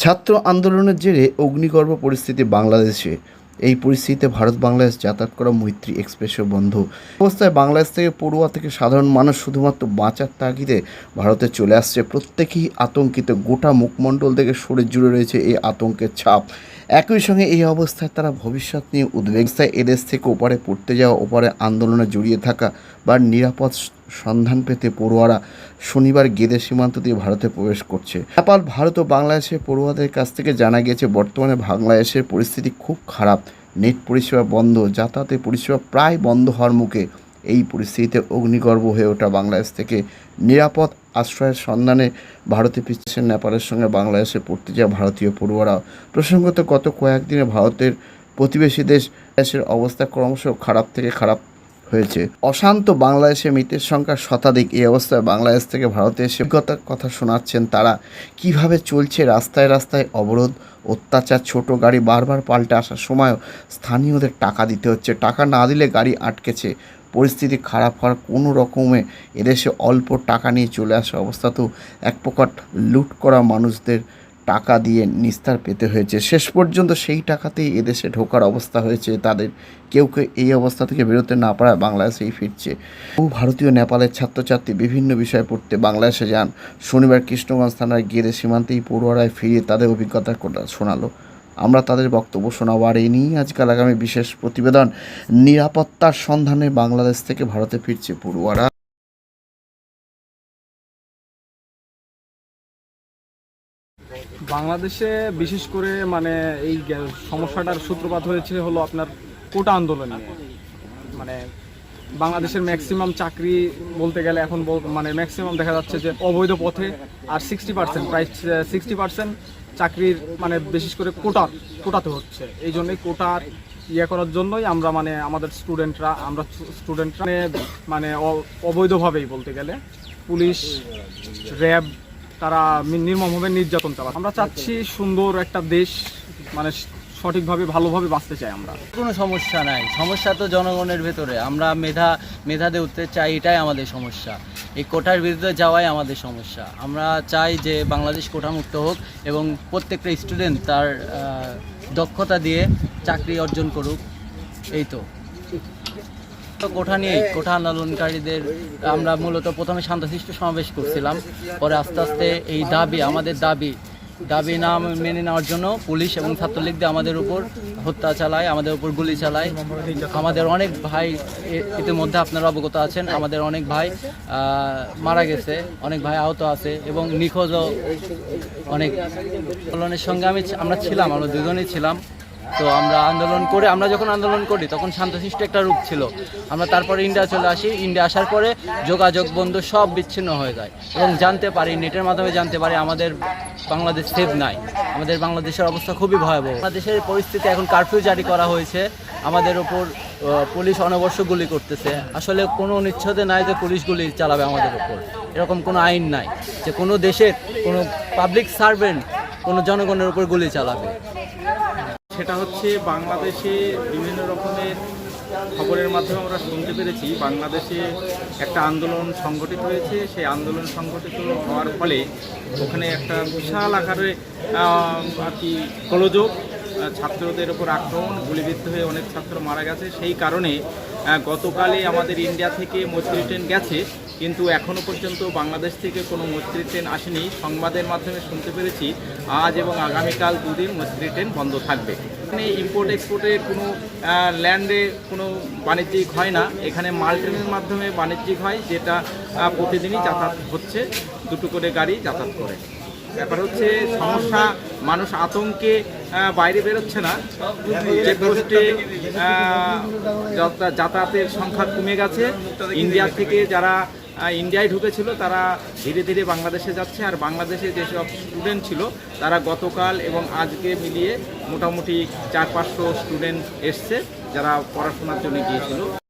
ছাত্র আন্দোলনের জেরে অগ্নিগর্ভ পরিস্থিতি বাংলাদেশে। এই পরিস্থিতিতে ভারত বাংলাদেশ যাতায়াত করা মৈত্রী এক্সপ্রেসও বন্ধ। অবস্থায় বাংলাদেশ থেকে পড়ুয়া থেকে সাধারণ মানুষ শুধুমাত্র বাঁচার তাগিদে ভারতে চলে আসছে। প্রত্যেকেই আতঙ্কিত। গোটা মুখমণ্ডল থেকে শরীর জুড়ে রয়েছে এই আতঙ্কের ছাপ। একই সঙ্গে এই অবস্থায় তারা ভবিষ্যৎ নিয়ে উদ্বেগতায় এদেশ থেকে ওপারে পড়তে যাওয়া, ওপারে আন্দোলনে জড়িয়ে থাকা বা নিরাপদ সন্ধান পেতে পড়ুয়ারা শনিবার গেদে সীমান্ত দিয়ে ভারতে প্রবেশ করছে। নেপাল, ভারত ও বাংলাদেশের পড়ুয়াদের কাছ থেকে জানা গিয়েছে, বর্তমানে বাংলাদেশের পরিস্থিতি খুব খারাপ। নেট পরিষেবা বন্ধ, যাতায়াতের পরিষেবা প্রায় বন্ধ হওয়ার মুখে এই পরিস্থিতিতে অগ্নিগর্ভ হয়ে ওঠা বাংলাদেশ থেকে নিরাপদ আশ্রয়ের সন্ধানে ভারতে পিছিয়ে নেপালের সঙ্গে বাংলাদেশে পড়তে যাওয়া ভারতীয় পড়ুয়ারা। প্রসঙ্গত, গত কয়েকদিনে ভারতের প্রতিবেশী দেশ, দেশের অবস্থা ক্রমশ খারাপ থেকে খারাপ। হয়েছে। অশান্ত বাংলাদেশে মৃতের সংখ্যা শতাধিক। এই অবস্থায় বাংলাদেশ থেকে ভারতে এসে অভিজ্ঞতার কথা শোনাচ্ছেন তারা। কীভাবে চলছে রাস্তায় রাস্তায় অবরোধ, অত্যাচার, ছোট গাড়ি বারবার পাল্টে আসার সময়ও স্থানীয়দের টাকা দিতে হচ্ছে। টাকা না দিলে গাড়ি আটকেছে। পরিস্থিতি খারাপ হওয়ার কোনো রকমে এদেশে অল্প টাকা নিয়ে চলে আসা অবস্থাতেও এক প্রকার লুট করা মানুষদের টাকা দিয়ে নিস্তার পেতে হয়েছে। শেষ পর্যন্ত সেই টাকাতেই এদেশে ঢোকার অবস্থা হয়েছে। তাদের কেউ কেউ এই অবস্থা থেকে বেরোতে না পারায় বাংলাদেশেই ফিরছে। বহু ভারতীয়, নেপালের ছাত্রছাত্রী বিভিন্ন বিষয় পড়তে বাংলাদেশে যান। শনিবার কৃষ্ণগঞ্জ থানার গেদে সীমান্তেই পড়ুয়ারায় ফিরিয়ে তাদের অভিজ্ঞতা শোনালো। আমরা তাদের বক্তব্য শোনাবো আর এই নিয়েই আজকাল আগামী বিশেষ প্রতিবেদন, নিরাপত্তার সন্ধানে বাংলাদেশ থেকে ভারতে ফিরছে পড়ুয়ারা। বাংলাদেশে বিশেষ করে মানে এই সমস্যাটার সূত্রপাত হয়েছে হলো আপনার কোটা আন্দোলন। মানে বাংলাদেশের ম্যাক্সিমাম চাকরি বলতে গেলে এখন মানে ম্যাক্সিমাম দেখা যাচ্ছে যে অবৈধ পথে আর সিক্সটি পার্সেন্ট প্রায় সিক্সটি পার্সেন্ট চাকরির মানে বিশেষ করে কোটার কোটাতে হচ্ছে। এই জন্যই কোটার ইয়ে করার জন্যই আমরা মানে আমাদের স্টুডেন্টরা আমরা স্টুডেন্টরা মানে অবৈধভাবেই বলতে গেলে পুলিশ, র্যাব তারা নির্মমভাবে নির্যাতন চালাচ্ছে। আমরা চাচ্ছি সুন্দর একটা দেশ মানে সঠিকভাবে, ভালোভাবে বাঁচতে চাই আমরা। কোনো সমস্যা নাই। সমস্যা তো জনগণের ভেতরে। আমরা মেধা মেধাতে উঠতে চাই, এটাই আমাদের সমস্যা। এই কোটার বিরুদ্ধে যাওয়াই আমাদের সমস্যা। আমরা চাই যে বাংলাদেশ কোটামুক্ত হোক এবং প্রত্যেকটা স্টুডেন্ট তার দক্ষতা দিয়ে চাকরি অর্জন করুক। এই তো তো। কোঠা নিয়ে কোঠা আন্দোলনকারীদের আমরা মূলত প্রথমে শান্তশিষ্ট সমাবেশ করছিলাম। পরে আস্তে আস্তে এই দাবি, আমাদের দাবি দাবি না মেনে নেওয়ার জন্য পুলিশ এবং ছাত্রলীগদের আমাদের উপর হত্যা চালায়, আমাদের উপর গুলি চালায়। আমাদের অনেক ভাই ইতিমধ্যে আপনারা অবগত আছেন, আমাদের অনেক ভাই মারা গেছে, অনেক ভাই আহত আছে এবং নিখোঁজও অনেক। আন্দোলনের সঙ্গে আমি আমরা ছিলাম, আমরা দুজনেই ছিলাম। তো আমরা আন্দোলন করে, আমরা যখন আন্দোলন করি, তখন শান্তশিষ্ট একটা রূপ ছিল। আমরা তারপরে ইন্ডিয়া চলে আসি। ইন্ডিয়া আসার পরে যোগাযোগ বন্ধু সব বিচ্ছিন্ন হয়ে যায় এবং জানতে পারি, নেটের মাধ্যমে জানতে পারি আমাদের বাংলাদেশ সেফ নাই। আমাদের বাংলাদেশের অবস্থা খুবই ভয়াবহ। বাংলাদেশের পরিস্থিতি এখন কারফিউ জারি করা হয়েছে। আমাদের ওপর পুলিশ অনবশ্য গুলি করতেছে। আসলে কোনো নিচ্ছদে নাই যে পুলিশ গুলি চালাবে আমাদের ওপর এরকম কোনো আইন নাই যে কোনো দেশের, কোনো পাবলিক সার্ভেন্ট কোনো জনগণের উপর গুলি চালাবে। সেটা হচ্ছে বাংলাদেশে বিভিন্ন রকমের খবরের মাধ্যমে আমরা শুনতে পেরেছি। বাংলাদেশে একটা আন্দোলন সংগঠিত হয়েছে। সেই আন্দোলন সংগঠিত হওয়ার ফলে ওখানে একটা বিশাল আকারে আর কি গোলযোগ ছাত্রদের ওপর আক্রমণ, গুলিবিদ্ধ হয়ে অনেক ছাত্র মারা গেছে। সেই কারণে গতকালে আমাদের ইন্ডিয়া থেকে মৈত্রী ট্রেন গেছে, কিন্তু এখনও পর্যন্ত বাংলাদেশ থেকে কোনো মৈত্রী ট্রেন আসেনি। সংবাদের মাধ্যমে শুনতে পেরেছি, আজ এবং আগামীকাল দুদিন মৈত্রী ট্রেন বন্ধ থাকবে। এখানে ইম্পোর্ট এক্সপোর্টে কোনো ল্যান্ডে কোনো বাণিজ্যিক হয় না। এখানে মাল ট্রেনের মাধ্যমে বাণিজ্যিক হয়, যেটা প্রতিদিনই যাতায়াত হচ্ছে। দুটো করে গাড়ি যাতায়াত করে। ব্যাপার হচ্ছে সমস্যা মানুষ আতঙ্কে বাইরে বেরোচ্ছে না। আহ, যাতা- যাতায়াতের সংখ্যা কমে গেছে ইন্ডিয়া থেকে যারা ইন্ডিয়ায় ঢুকেছিল তারা ধীরে ধীরে বাংলাদেশে যাচ্ছে। আর বাংলাদেশে যেসব স্টুডেন্ট ছিল তারা গতকাল এবং আজকে মিলিয়ে মোটামুটি চার পাঁচশো স্টুডেন্ট এসছে যারা পড়াশোনার জন্য গিয়েছিল।